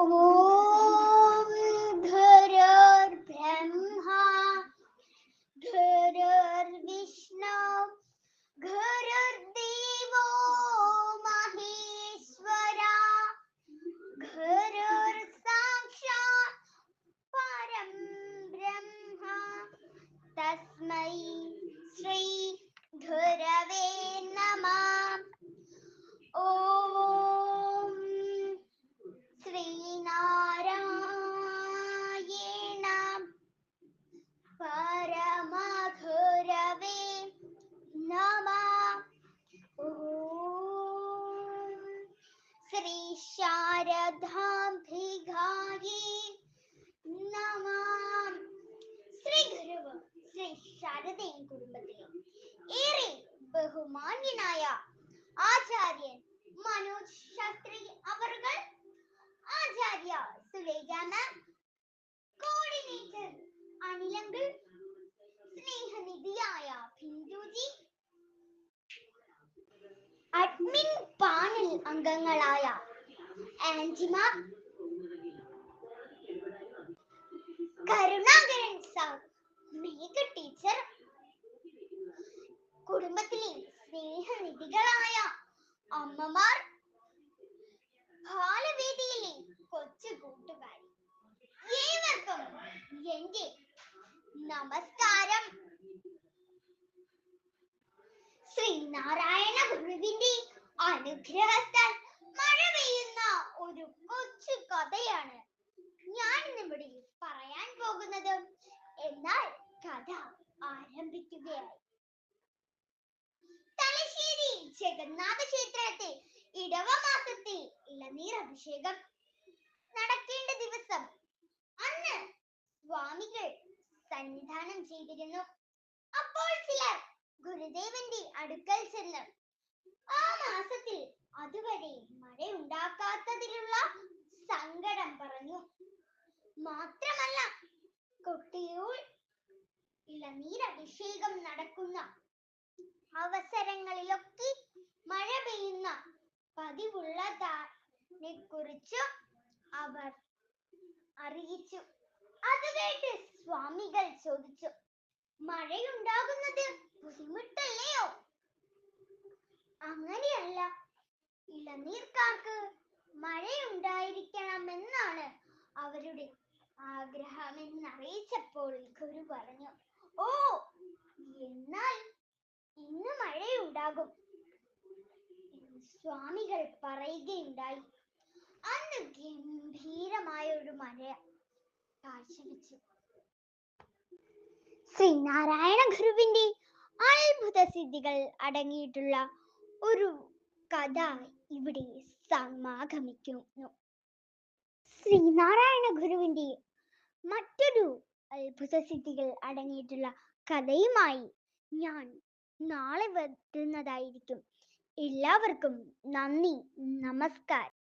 ॐ गुरुर्ब्रह्मा गुरुर्विष्णु गुरुर्देवो महेश्वरा गुरुर्साक्षात् परं ब्रह्म तस्मै श्री गुरवे नमः। ശാരദാംബികായേ നമാം ശ്രീ ഗുരുവും ശ്രീ ശാരദയും കുടുംബത്തിലെ ഏറെ ബഹുമാന്യനായ ആചാര്യൻ മനോജ് ശാസ്ത്രി അവർകൾ ആചാര്യ സുലേജ മാം കോർഡിനേറ്റർ അനിലങ്കിൾ സ്നേഹനിധിയായ ബിന്ദുജി അഡ്മിൻ പാനൽ അംഗങ്ങളായ ആൻജിമ കരുണാകരൻ സാർ മേഘ ടീച്ചർ കുടുംബത്തിലെ സ്നേഹനിധികളായ അമ്മമാർ ബാലവേദിയിലെ കൊച്ചു കൂട്ടുകാരി. ഏവർക്കും എന്റെ നമസ്കാരം. ശ്രീനാരായണ ഗുരുവിന്റെ അനുഗ്രഹത്താൽ ഒരു കൊച്ചു കഥയാണ്. ഞാൻ ഇന്നിവിടെ പറയാൻ പോകുന്നത് എന്നാൽ കഥ ആരംഭിക്കുകയായി. തലശ്ശേരി ജഗന്നാഥ ക്ഷേത്രത്തിൽ ഇടവ മാസത്തിൽ ഇളനീർ അഭിഷേകം നടക്കേണ്ട ദിവസം. അന്ന് സ്വാമികൾ സന്നിധാനം ചെയ്തിരുന്നു. അപ്പോൾ ചിലർ ഗുരുദേവന്റെ അടുക്കൽ ചെന്ന് ആ അതുവരെ മഴ ഉണ്ടാക്കാത്തതിലുള്ള സങ്കടം പറഞ്ഞു. മാത്രമല്ല കൊട്ടിയൂർ ഇളനീരഭിഷേകം നടക്കുന്ന അവസരങ്ങളിലൊക്കെ മഴ പെയ്യുന്ന പതിവുള്ളതിനെ കുറിച്ച് അവർ അറിയിച്ചു. അത് കേട്ട് സ്വാമികൾ ചോദിച്ചു മഴയുണ്ടാകുന്നത് ബുദ്ധിമുട്ടല്ലയോ അങ്ങനെയല്ല ഇളനീർക്കാർക്ക് മഴയുണ്ടായിരിക്കണമെന്നാണ് അവരുടെ അറിയിച്ചപ്പോൾ ഗുരു പറഞ്ഞു ഓ എന്നാൽ ഇന്ന് മഴയുണ്ടാകും. സ്വാമികൾ പറയുകയുണ്ടായി. അന്ന് ഗംഭീരമായ ഒരു മഴ കാഴ്ചവെച്ചു. ശ്രീനാരായണ ഗുരുവിന്റെ അത്ഭുത സിദ്ധികൾ അടങ്ങിയിട്ടുള്ള ഒരു കഥ ഇവിടെ സമാഗമിക്കുന്നു. ശ്രീനാരായണ ഗുരുവിന്റെ മറ്റൊരു അത്ഭുത സിദ്ധികൾ അടങ്ങിയിട്ടുള്ള കഥയുമായി ഞാൻ നാളെ വരുന്നതായിരിക്കും. എല്ലാവർക്കും നന്ദി നമസ്കാരം.